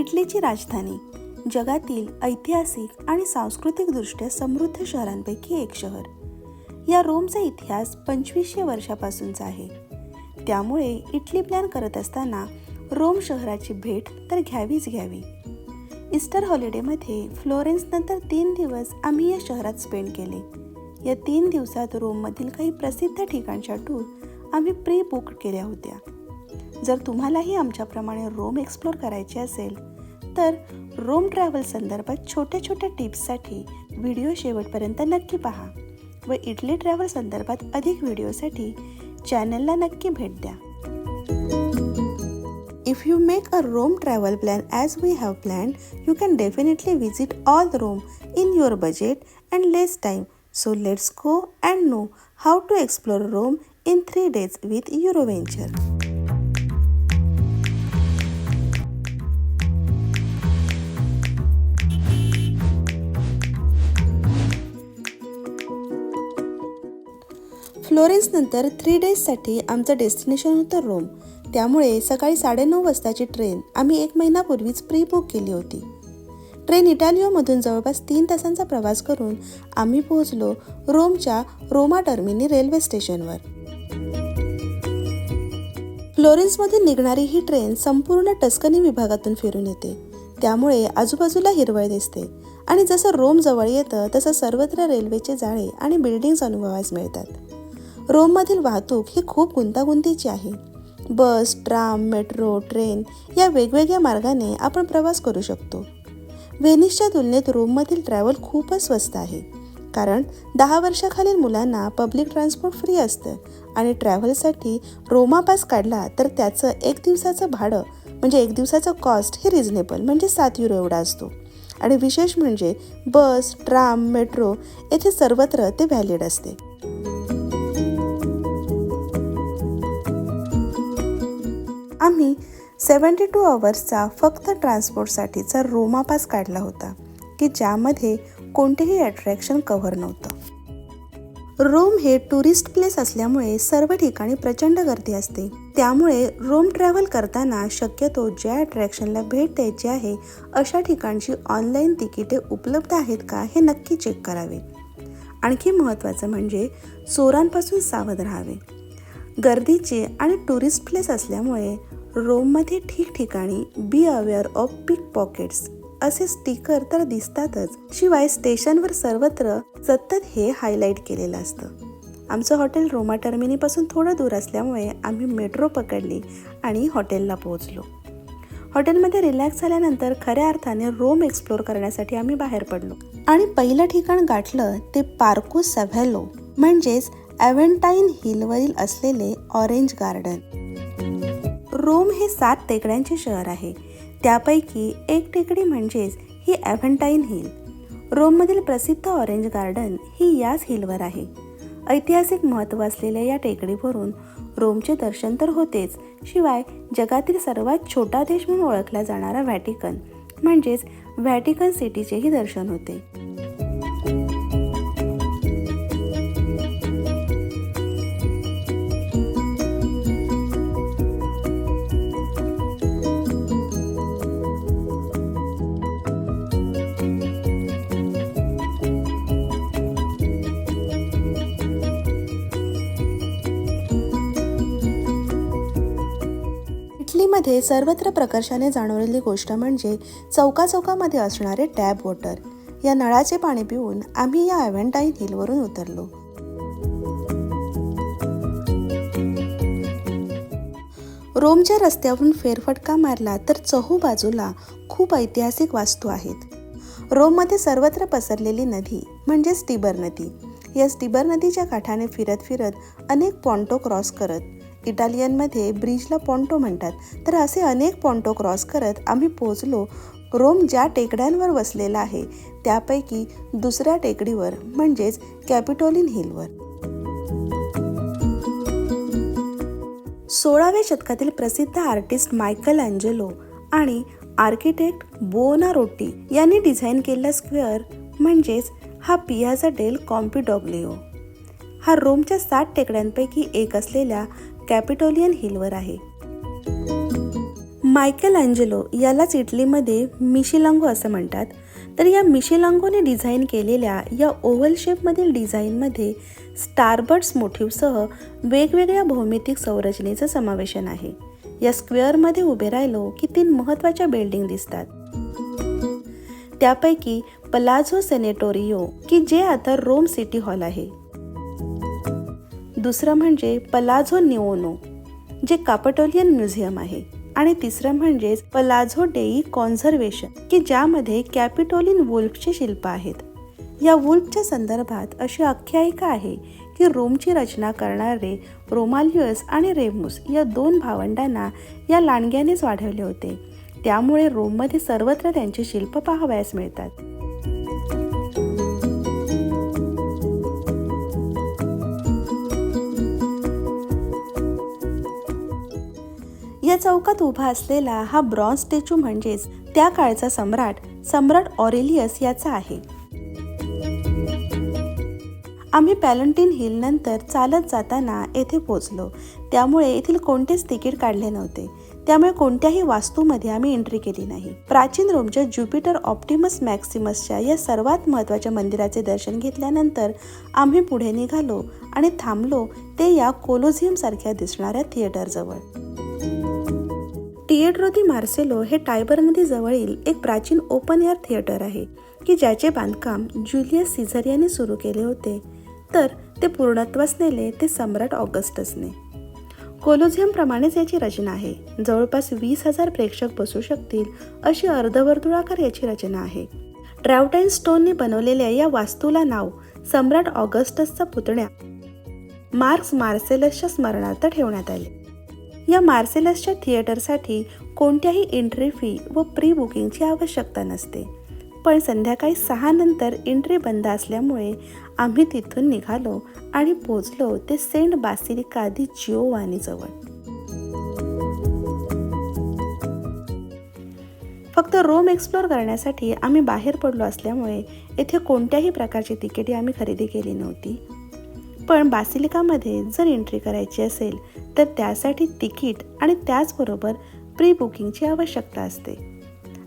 इटलीची राजधानी जगातील ऐतिहासिक आणि सांस्कृतिकदृष्ट्या समृद्ध शहरांपैकी एक शहर. या रोमचा इतिहास पंचवीसशे वर्षापासूनचा आहे. त्यामुळे इटली प्लॅन करत असताना रोम शहराची भेट तर घ्यावीच घ्यावी. इस्टर हॉलिडेमध्ये फ्लोरेन्सनंतर तीन दिवस आम्ही या शहरात स्पेंड केले. या तीन दिवसात रोममधील काही प्रसिद्ध ठिकाणच्या टूर आम्ही प्री बुक केल्या होत्या. जर तुम्हालाही आमच्याप्रमाणे रोम एक्सप्लोर करायचे असेल तर रोम ट्रॅव्हल संदर्भात छोट्या छोट्या टिप्ससाठी व्हिडिओ शेवटपर्यंत नक्की पहा व इटली ट्रॅव्हल संदर्भात अधिक व्हिडिओसाठी चॅनलला नक्की भेट द्या. If you make a Rome travel plan as we have plan you can definitely visit all Rome in your budget and less time so let's go and know how to explore Rome in three days with Euroventure venture फ्लोरेन्सनंतर three डेजसाठी आमचं destination होतं Rome. त्यामुळे सकाळी साडेनऊ वाजताची train आम्ही एक महिनापूर्वीच pre book केली होती. ट्रेन इटालिओमधून जवळपास तीन तासांचा प्रवास करून आम्ही पोहोचलो रोमच्या रोमा टर्मिनी रेल्वे स्टेशनवर. फ्लोरेन्समधून निघणारी ही ट्रेन संपूर्ण टस्कनी विभागातून फिरून येते. त्यामुळे आजूबाजूला हिरवळ दिसते. आणि जसं रोम जवळ येतं तसं सर्वत्र रेल्वेचे जाळे आणि बिल्डिंग्स अनुभवास मिळतात. रोममधील वाहतूक ही खूप गुंतागुंतीची आहे. बस ट्राम मेट्रो ट्रेन या वेगवेगळ्या मार्गाने आपण प्रवास करू शकतो. व्हेनिसच्या तुलनेत रोममधील ट्रॅव्हल खूपच स्वस्त आहे. कारण दहा वर्षाखालील मुलांना पब्लिक ट्रान्सपोर्ट फ्री असतं आणि ट्रॅव्हलसाठी रोमा पास काढला तर त्याचं एक दिवसाचं भाडं म्हणजे एक दिवसाचं कॉस्ट हे रिझनेबल म्हणजे सात युरो एवढा असतो. आणि विशेष म्हणजे बस ट्राम मेट्रो येथे सर्वत्र ते व्हॅलिड असते. आम्ही सेवन्टी टू अवर्सचा फक्त ट्रान्सपोर्टसाठीचा रोमा पास काढला होता की ज्यामध्ये कोणतेही अट्रॅक्शन कव्हर नव्हतं. रोम हे टुरिस्ट प्लेस असल्यामुळे सर्व ठिकाणी प्रचंड गर्दी असते. त्यामुळे रोम ट्रॅव्हल करताना शक्यतो ज्या अट्रॅक्शनला भेट द्यायची आहे अशा ठिकाणची ऑनलाईन तिकिटे उपलब्ध आहेत का हे नक्की चेक करावे. आणखी महत्त्वाचं म्हणजे चोरांपासून सावध राहावे. गर्दीचे आणि टुरिस्ट प्लेस असल्यामुळे रोममध्ये ठिकठिकाणी be aware of pick pockets असे स्टिकर तर दिसतातच. शिवाय स्टेशनवर सर्वत्र सतत हे हायलाईट केलेलं असतं. आमचं हॉटेल रोमा टर्मिनीपासून थोडं दूर असल्यामुळे आम्ही मेट्रो पकडली आणि हॉटेलला पोहोचलो. हॉटेलमध्ये रिलॅक्स झाल्यानंतर खऱ्या अर्थाने रोम एक्सप्लोर करण्यासाठी आम्ही बाहेर पडलो. आणि पहिलं ठिकाण गाठलं ते पार्को सव्हॅलो म्हणजेच ॲव्हेंटाईन हिलवरील असलेले ऑरेंज गार्डन रोम हे सात टेकड्यांचे शहर आहे. त्यापैकी एक टेकडी म्हणजेच ही ॲव्हेंटाईन हिल. रोममधील प्रसिद्ध ऑरेंज गार्डन ही याच हिलवर आहे. ऐतिहासिक महत्त्व असलेल्या या टेकडीवरून रोमचे दर्शन तर होतेच शिवाय जगातील सर्वात छोटा देश म्हणून ओळखला जाणारा व्हॅटिकन म्हणजेच व्हॅटिकन सिटीचेही दर्शन होते. इटलीमध्ये सर्वत्र प्रकर्षाने जाणवलेली गोष्ट म्हणजे चौका चौकामध्ये असणारे टॅब वॉटर. या नळाचे पाणी पिऊन आम्ही या ॲव्हेंटाईन हिलवरून उतरलो. रोमच्या रस्त्यावरून फेरफटका मारला तर चहू बाजूला खूप ऐतिहासिक वास्तू आहेत. रोममध्ये सर्वत्र पसरलेली नदी म्हणजे स्टिबर नदी. या स्टिबर नदीच्या काठाने फिरत फिरत अनेक पॉन्टो क्रॉस करत इटालियनमध्ये ब्रिजला पॉन्टो म्हणतात. तर असे अनेक पॉन्टो क्रॉस करत आम्ही पोचलो रोम ज्या टेकड्यांवर वसलेला आहे त्यापैकी दुसऱ्या टेकडीवर म्हणजेच कॅपिटोलिन हिलवर. सोळाव्या शतकातील प्रसिद्ध आर्टिस्ट मायकल अँजेलो आणि आर्किटेक्ट बोना रोटी यांनी डिझाईन केलेला स्क्वेअर म्हणजेच हा पियाझा डेल कॉम्पिडॉब्लिओ हा रोमच्या सात टेकड्यांपैकी एक असलेल्या कॅपिटोलियन हिलवर आहे. मायकेल अँजेलो यालाच इटलीमध्ये मिशिलांगो असं म्हणतात. तर या मिशिलांगोने डिझाईन केलेल्या या ओव्हल शेपमधील डिझाईनमध्ये स्टारबर्ड्स मोठीवसह वेगवेगळ्या भौमितिक संरचनेचं समावेशन आहे. या स्क्वेअरमध्ये उभे राहिलो की तीन महत्त्वाच्या बिल्डिंग दिसतात. त्यापैकी पलाझो सेनेटोरियो की जे आता रोम सिटी हॉल आहे. दुसरं म्हणजे पलाझो निओनो जे कापटोलियन म्युझियम आहे. आणि तिसरं म्हणजेच पलाझो डेई कॉन्झर्वेशन की ज्यामध्ये कॅपिटोलिन वुल्फची शिल्प आहेत. या वुल्फच्या संदर्भात अशी आख्यायिका आहे की रोमची रचना करणारे रोमालियस आणि रेमुस या दोन भावंडांना या लांडग्यानेच वाढवले होते. त्यामुळे रोममध्ये सर्वत्र त्यांची शिल्प पाहावयास मिळतात. या चौकात उभा असलेला हा ब्रॉन्झ स्टॅच्यू म्हणजेच त्या काळचा सम्राट सम्राट ऑरेलियस याचा आहे. आम्ही पॅलंटीन हिल नंतर चालत जाताना येथे पोचलो त्यामुळे येथील कोणतेच तिकीट काढले नव्हते. त्यामुळे कोणत्याही वास्तूमध्ये आम्ही एंट्री केली नाही. प्राचीन रोमच्या ज्युपिटर ऑप्टिमस मॅक्सिमसच्या या सर्वात महत्त्वाच्या मंदिराचे दर्शन घेतल्यानंतर आम्ही पुढे निघालो आणि थांबलो ते या कोलोझियम सारख्या दिसणाऱ्या थिएटरजवळ थिएटर दी मार्सेलो हे टायबर नदीजवळील एक प्राचीन ओपन एअर थिएटर आहे की ज्याचे बांधकाम ज्युलियस सीझर यांनी सुरू केले होते. तर ते पूर्णत्वास नेले ते सम्राट ऑगस्टसने. कोलोझियमप्रमाणेच याची रचना आहे. जवळपास वीस हजार प्रेक्षक बसू शकतील अशी अर्धवर्तुळाकार याची रचना आहे. ट्रॅवटाईन स्टोनने बनवलेल्या या वास्तूला नाव सम्राट ऑगस्टसचा पुतण्या मार्क्स मार्सेलसच्या स्मरणार्थ ठेवण्यात आले. या मार्सेलसच्या थिएटरसाठी कोणत्याही एंट्री फी व प्री बुकिंगची आवश्यकता नसते. पण संध्याकाळी सहा नंतर एंट्री बंद असल्यामुळे आम्ही तिथून निघालो आणि पोचलो ते सेंट बासिलिका दी जिओवानीजवळ फक्त रोम एक्सप्लोर करण्यासाठी आम्ही बाहेर पडलो असल्यामुळे येथे कोणत्याही प्रकारची तिकिटे आम्ही खरेदी केली नव्हती. पण बासिलिकामध्ये जर एंट्री करायची असेल तर त्यासाठी तिकीट आणि त्याचबरोबर प्री बुकिंगची आवश्यकता असते.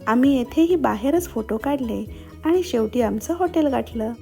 आम्ही येथेही बाहेरच फोटो काढले आणि शेवटी आमचं हॉटेल गाठलं.